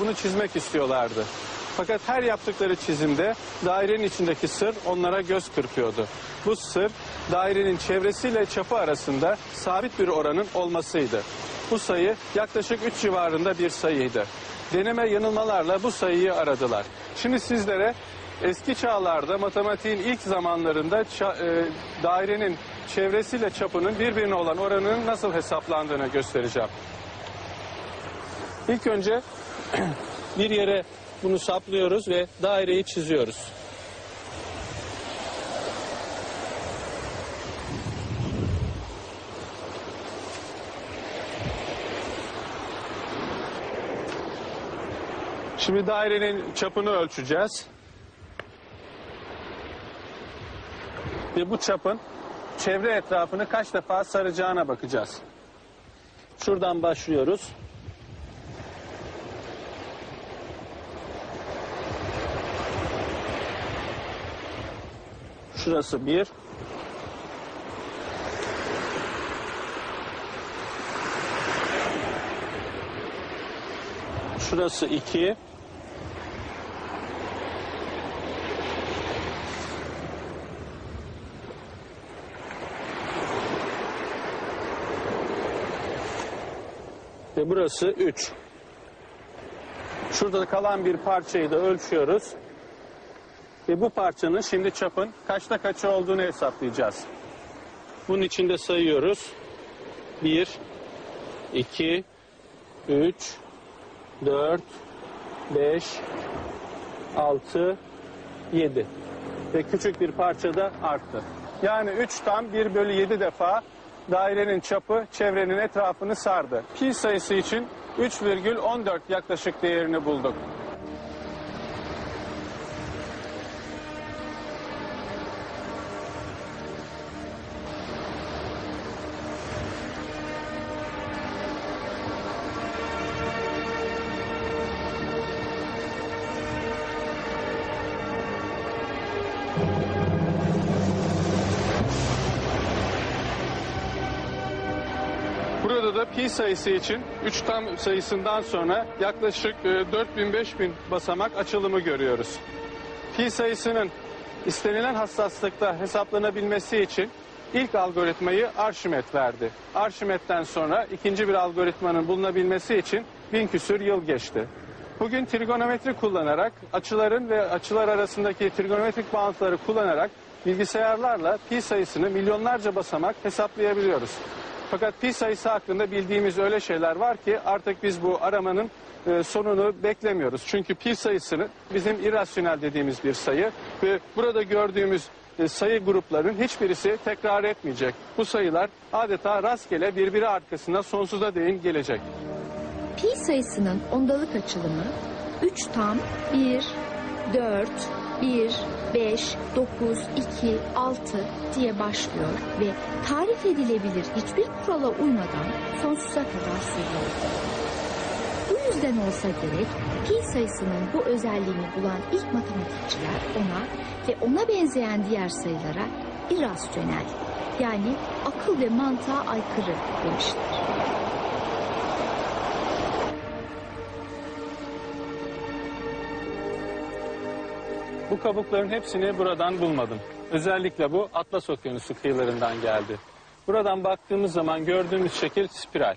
bunu çizmek istiyorlardı. Fakat her yaptıkları çizimde dairenin içindeki sır onlara göz kırpıyordu. Bu sır dairenin çevresiyle çapı arasında sabit bir oranın olmasıydı. Bu sayı yaklaşık 3 civarında bir sayıydı. Deneme yanılmalarla bu sayıyı aradılar. Şimdi sizlere eski çağlarda matematiğin ilk zamanlarında ça- e, dairenin çevresiyle çapının birbirine olan oranının nasıl hesaplandığını göstereceğim. İlk önce bir yere bunu saplıyoruz ve daireyi çiziyoruz. Şimdi dairenin çapını ölçeceğiz. Ve bu çapın çevre etrafını kaç defa saracağına bakacağız. Şuradan başlıyoruz. Şurası bir. Şurası iki. Ve burası 3. Şurada kalan bir parçayı da ölçüyoruz. Ve bu parçanın şimdi çapın kaçta kaçı olduğunu hesaplayacağız. Bunun içinde sayıyoruz. 1, 2, 3, 4, 5, 6, 7. Ve küçük bir parça da arttı. Yani 3 tam 1 bölü 7 defa dairenin çapı çevrenin etrafını sardı. Pi sayısı için 3,14 yaklaşık değerini bulduk. Burada da pi sayısı için 3 tam sayısından sonra yaklaşık e, 4000-5000 basamak açılımı görüyoruz. Pi sayısının istenilen hassaslıkta hesaplanabilmesi için ilk algoritmayı Arşimet verdi. Arşimet'ten sonra ikinci bir algoritmanın bulunabilmesi için bin küsür yıl geçti. Bugün trigonometri kullanarak açıların ve açılar arasındaki trigonometrik bağıntıları kullanarak bilgisayarlarla pi sayısını milyonlarca basamak hesaplayabiliyoruz. Fakat pi sayısı hakkında bildiğimiz öyle şeyler var ki artık biz bu aramanın e, sonunu beklemiyoruz. Çünkü pi sayısını bizim irrasyonel dediğimiz bir sayı ve burada gördüğümüz e, sayı gruplarının hiçbirisi tekrar etmeyecek. Bu sayılar adeta rastgele birbiri arkasına sonsuza değin gelecek. Pi sayısının ondalık açılımı 3 tam 1, 4, 1, 5, 9, 2, 6 diye başlıyor ve tarif edilebilir hiçbir kurala uymadan sonsuza kadar sürüyor. Bu yüzden olsa gerek pi sayısının bu özelliğini bulan ilk matematikçiler ona ve ona benzeyen diğer sayılara irrasyonel yani akıl ve mantığa aykırı demişler. Bu kabukların hepsini buradan bulmadım. Özellikle bu Atlas Okyanusu kıyılarından geldi. Buradan baktığımız zaman gördüğümüz şekil spiral.